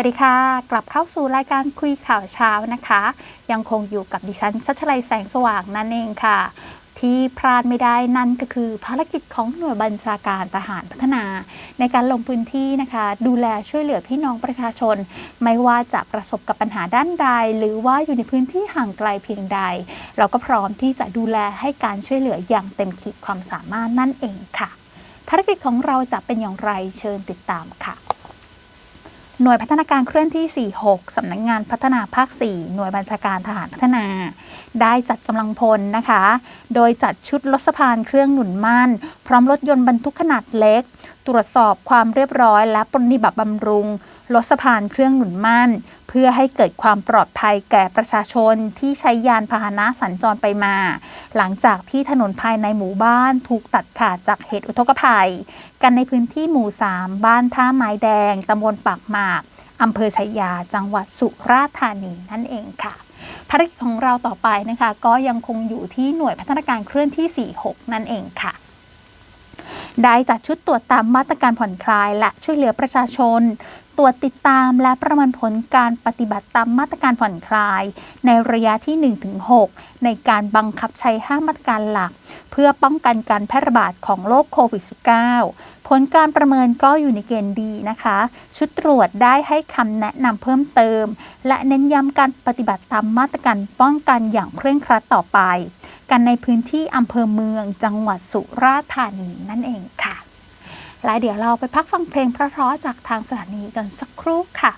วัสดีค่ะ กลับเข้าสู่รายการคุยข่าวเช้านะคะ ยังคงอยู่กับดิฉันชัชลัยแสงสว่างนั่นเองค่ะ ที่พลาดไม่ได้นั่นก็คือภารกิจของหน่วยบัญชาการทหารพัฒนา ในการลงพื้นที่นะคะ ดูแลช่วยเหลือพี่น้องประชาชน ไม่ว่าจะประสบกับปัญหาด้านใด หรือว่าอยู่ในพื้นที่ห่างไกลเพียงใด เราก็พร้อมที่จะดูแลให้การช่วยเหลืออย่างเต็มขีดความสามารถนั่นเองค่ะ ภารกิจของเราจะเป็นอย่างไรเชิญติดตามค่ะ หน่วยพัฒนาการเคลื่อนที่ 46 สำนักงงานพัฒนาภาค 4 หน่วยบัญชาการทหารพัฒนา ได้จัดกำลังพลนะคะ โดยจัดชุดรถสะพานเครื่องหนุนมั่น พร้อมรถยนต์บรรทุกขนาดเล็ก ตรวจสอบความเรียบร้อยและปฏิบัติบำรุง รถสะพานเครื่องหนุนมั่นเพื่อให้เกิดความปลอดภัยแก่ประชาชนที่ใช้ยานพาหนะสัญจรไปมา หลังจากที่ถนนภายในหมู่บ้านถูกตัดขาดจากเหตุอุทกภัย กันในพื้นที่หมู่ 3 บ้านท่าไม้แดงตำบลปากหมากอำเภอชัยยาจังหวัดสุราษฎร์ธานีนั่นเองค่ะภารกิจของเราต่อไปนะคะ ก็ยังคงอยู่ที่หน่วยพัฒนาการเคลื่อนที่ 46 นั่นเองค่ะ ได้จัดชุดตรวจตามมาตรการผ่อนคลาย และช่วยเหลือประชาชน ตรวจติดตามและประเมินผลการปฏิบัติตามมาตรการผ่อนคลาย ในระยะที่ 1-6 ในการบังคับใช้ 5 มาตรการหลัก เพื่อป้องกันการแพร่ระบาดของโรคโควิด -19 ผลการประเมินก็อยู่ในเกณฑ์ดีนะคะ ชุดตรวจได้ให้คำแนะนำเพิ่มเติม และเน้นย้ำการปฏิบัติตามมาตรการป้องกันอย่างเคร่งครัดต่อไป กันในพื้นที่อำเภอเมืองจังหวัดสุราษฎร์ธานีนั่นเองค่ะ และเดี๋ยวเราไปพักฟังเพลงเพราะๆจากทางสถานีกันสักครู่ค่ะ